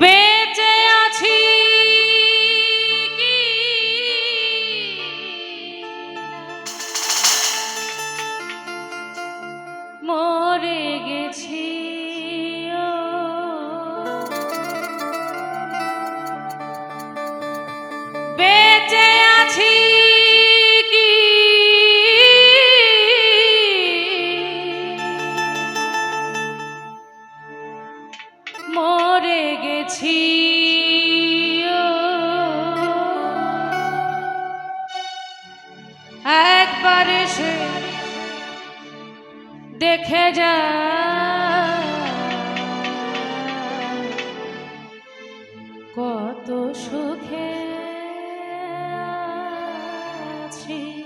ve দেখে যা। কত সুখে আছি।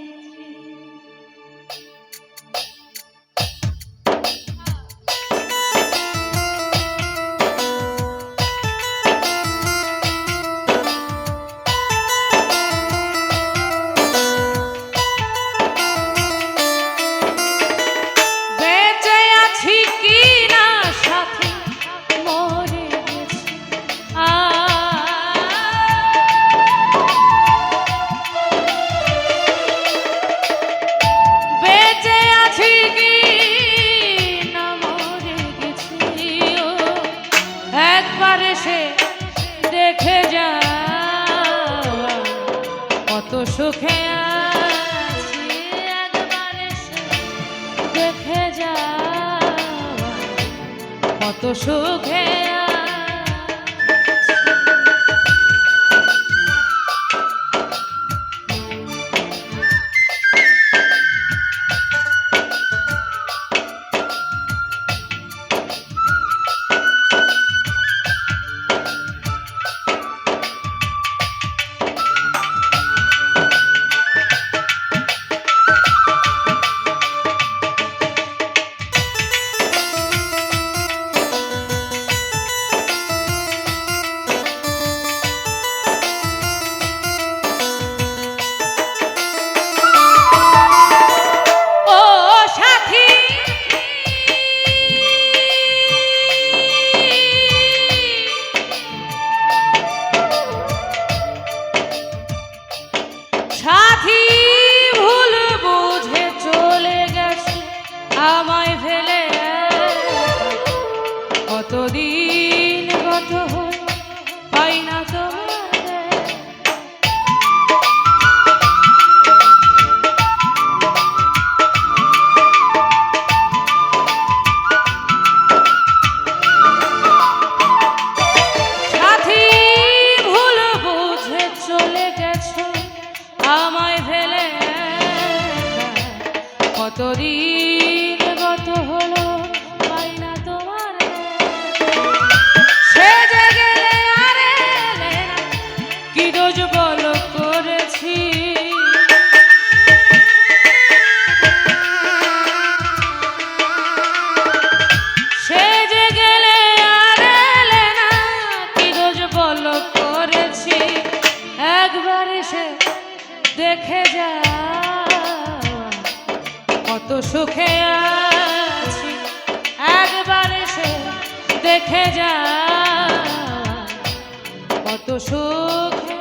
সুখে আছি যা কত সুখে তরী রেখে যা। কত সুখে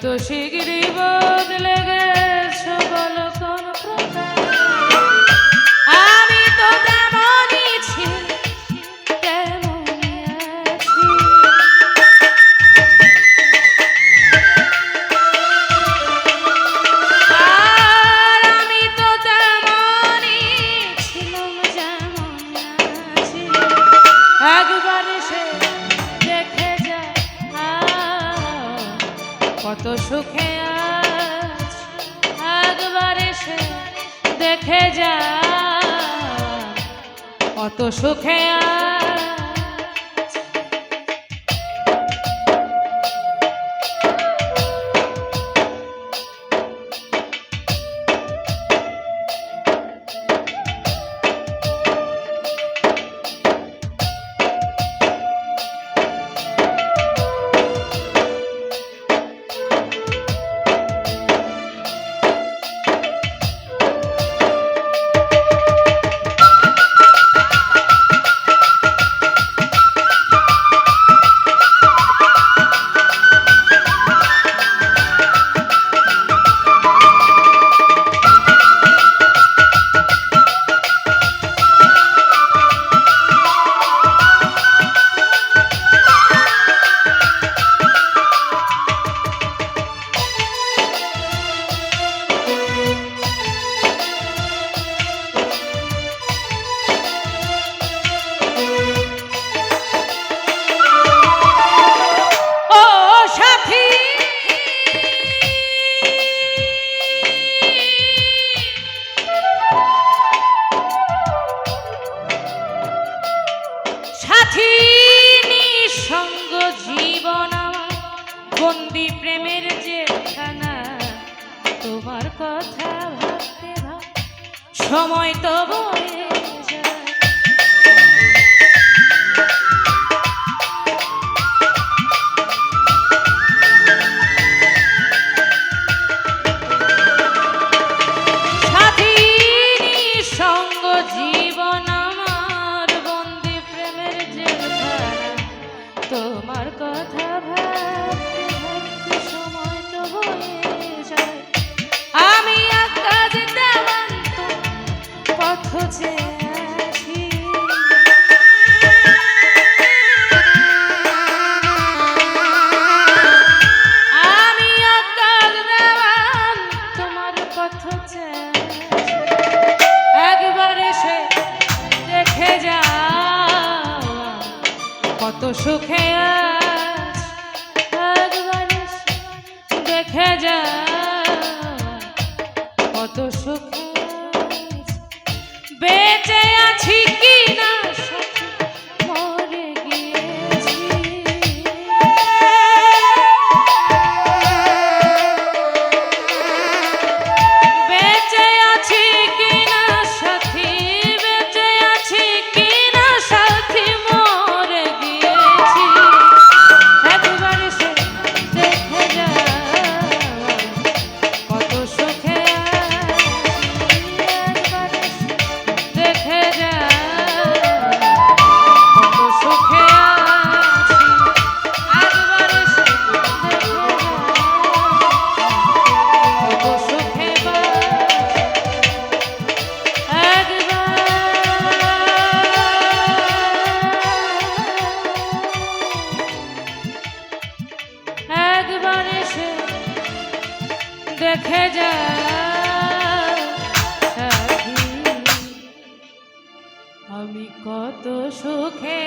এত শিগগিরই বদলে গেল। রেখে যা অত সুখে আ বন্দি প্রেমের জেলখানা তোমার কথা ভাবতে ভাব সময় তো বয়ে তোমার কথা ভাব Okay. রেখে যা আমি কত সুখে